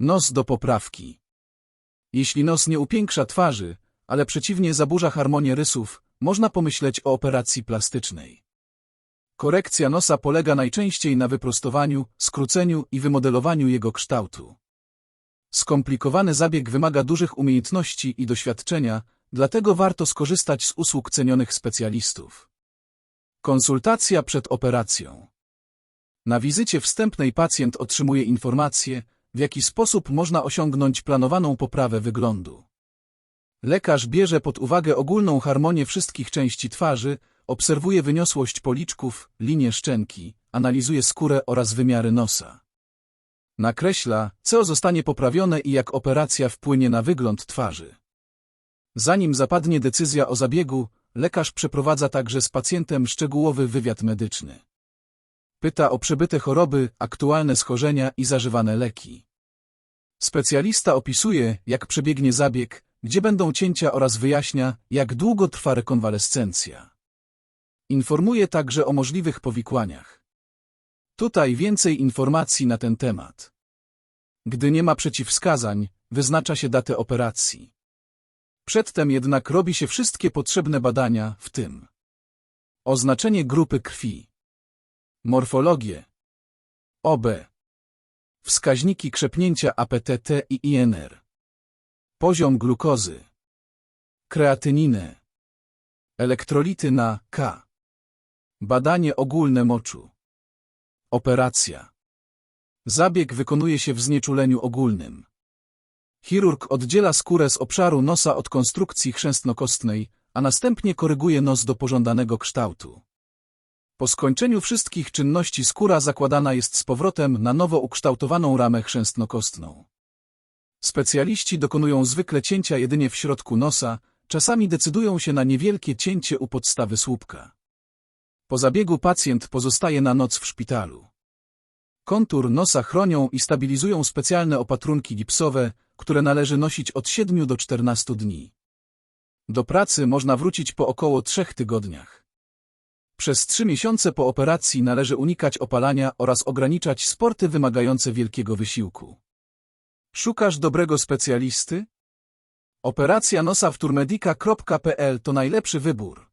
Nos do poprawki. Jeśli nos nie upiększa twarzy, ale przeciwnie zaburza harmonię rysów, można pomyśleć o operacji plastycznej. Korekcja nosa polega najczęściej na wyprostowaniu, skróceniu i wymodelowaniu jego kształtu. Skomplikowany zabieg wymaga dużych umiejętności i doświadczenia, dlatego warto skorzystać z usług cenionych specjalistów. Konsultacja przed operacją. Na wizycie wstępnej pacjent otrzymuje informacje, w jaki sposób można osiągnąć planowaną poprawę wyglądu. Lekarz bierze pod uwagę ogólną harmonię wszystkich części twarzy, obserwuje wyniosłość policzków, linię szczęki, analizuje skórę oraz wymiary nosa. Nakreśla, co zostanie poprawione i jak operacja wpłynie na wygląd twarzy. Zanim zapadnie decyzja o zabiegu, lekarz przeprowadza także z pacjentem szczegółowy wywiad medyczny. Pyta o przebyte choroby, aktualne schorzenia i zażywane leki. Specjalista opisuje, jak przebiegnie zabieg, gdzie będą cięcia oraz wyjaśnia, jak długo trwa rekonwalescencja. Informuje także o możliwych powikłaniach. Tutaj więcej informacji na ten temat. Gdy nie ma przeciwwskazań, wyznacza się datę operacji. Przedtem jednak robi się wszystkie potrzebne badania, w tym oznaczenie grupy krwi, morfologię, OB, wskaźniki krzepnięcia APTT i INR, poziom glukozy, kreatyninę, elektrolity na K, badanie ogólne moczu, operacja. Zabieg wykonuje się w znieczuleniu ogólnym. Chirurg oddziela skórę z obszaru nosa od konstrukcji chrzęstnokostnej, a następnie koryguje nos do pożądanego kształtu. Po skończeniu wszystkich czynności skóra zakładana jest z powrotem na nowo ukształtowaną ramę chrzęstnokostną. Specjaliści dokonują zwykle cięcia jedynie w środku nosa, czasami decydują się na niewielkie cięcie u podstawy słupka. Po zabiegu pacjent pozostaje na noc w szpitalu. Kontur nosa chronią i stabilizują specjalne opatrunki gipsowe, które należy nosić od 7 do 14 dni. Do pracy można wrócić po około 3 tygodniach. Przez 3 miesiące po operacji należy unikać opalania oraz ograniczać sporty wymagające wielkiego wysiłku. Szukasz dobrego specjalisty? Operacja nosa w turmedica.pl to najlepszy wybór.